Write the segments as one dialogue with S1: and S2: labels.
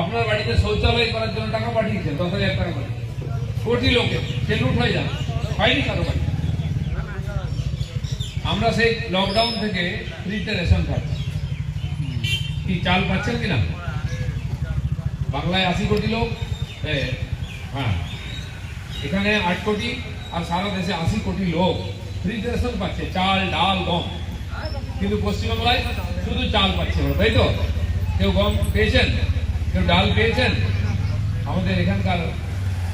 S1: আপনার বাড়িতে শৌচালয় করার জন্য টাকা পাঠিয়েছেন দশ হাজার টাকা কোটি লোকে, সে লুট হয়ে যাবে। হয়নি কারও বাড়ি। আমরা সেই লকডাউন থেকে ফ্রিতে রেশন পাচ্ছি কি চাল পাচ্ছেন কিনা? বাংলায় আশি কোটি লোক হ্যাঁ। এখানে আট কোটি আর সারা দেশে আশি কোটি লোক। ফ্রিতে রেশন পাচ্ছে, চাল, ডাল, গম। কিন্তু পশ্চিমবাংলায় শুধু চাল পাচ্ছে তাই তো? কেউ গম পেয়েছেন? কেউ ডাল পেয়েছেন? আমাদের এখানকার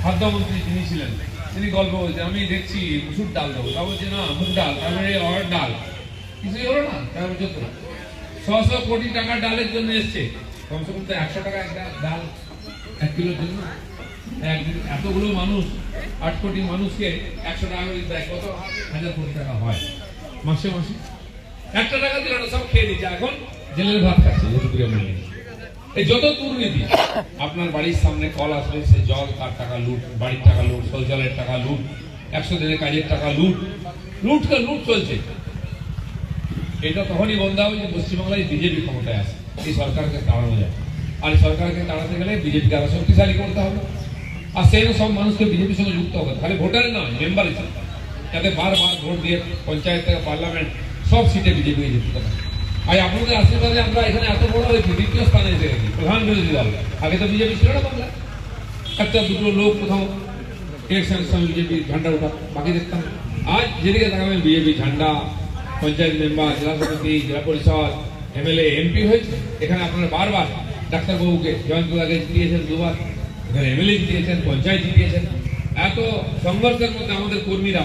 S1: খাদ্যমন্ত্রী যিনি ছিলেন, তিনি গল্প বলছেন, আমি দেখছি মুসুর ডাল দেবো। তা বলছে, না মুগ ডাল। তারপরে অর ডাল। কিছুই হলো না তারপর চোদ্দ ছশো কোটি টাকার ডালের জন্য এসছে। কমসে কম তো একশো টাকা একটা ডাল এক কিলোর জন্য। এতগুলো মানুষ, আট কোটি মানুষকে একশো টাকা করে দেয় কত? হাজার কোটি টাকা হয়। মাসে মাসে। একটা আপনার বাড়ির সামনে কল আসবে, সে জল, তার টাকা লুট, বাড়ির টাকা লুট, শৌচালয়ের টাকা লুট, একশো দিনের কাজের টাকা লুট লুটকে লুট চলছে। এটা তখনই বন্ধ হবে যে পশ্চিমবাংলায় বিজেপি ক্ষমতায় আসে। এই সরকারকে তাড়ানো যায়। আর সরকারকে তাড়াতে গেলে বিজেপিকে আরও শক্তিশালী করতে হবে। আর সেই সব মানুষকে বিজেপির সঙ্গে যুক্ত হবে। খালি ভোটারে নয় মেম্বার হিসেবে। যাতে বারবার ভোট দিয়ে পঞ্চায়েত থেকে পার্লামেন্ট সব সিটে বিজেপি জিততে পারে। আর আপনাদের আশীর্বাদে আমরা এখানে এত বড় হয়েছি দ্বিতীয় স্থানে এসে গেছি, প্রধান বিরোধী দল। আগে তো বিজেপি ছিল না বাংলা একটা, দুটো লোক কোথাও ইলেকশনের সময় বিজেপি ঝান্ডা ওঠা, বাকি দেখতাম। আজ যেদিকে তাকাবেন, বিজেপি ঝান্ডা, পঞ্চায়েত মেম্বার, জেলা সমিতি, জেলা পরিষদ, এমএলএ, এমপি হয়েছে। এখানে আপনারা বারবার ডাক্তারবাবুকে জয়ন্তদাকে জিতিয়েছেন দুবার, এখানে এমএলএ জিতিয়েছেন পঞ্চায়েত জিতিয়েছেন এত সংঘর্ষের মধ্যে আমাদের কর্মীরা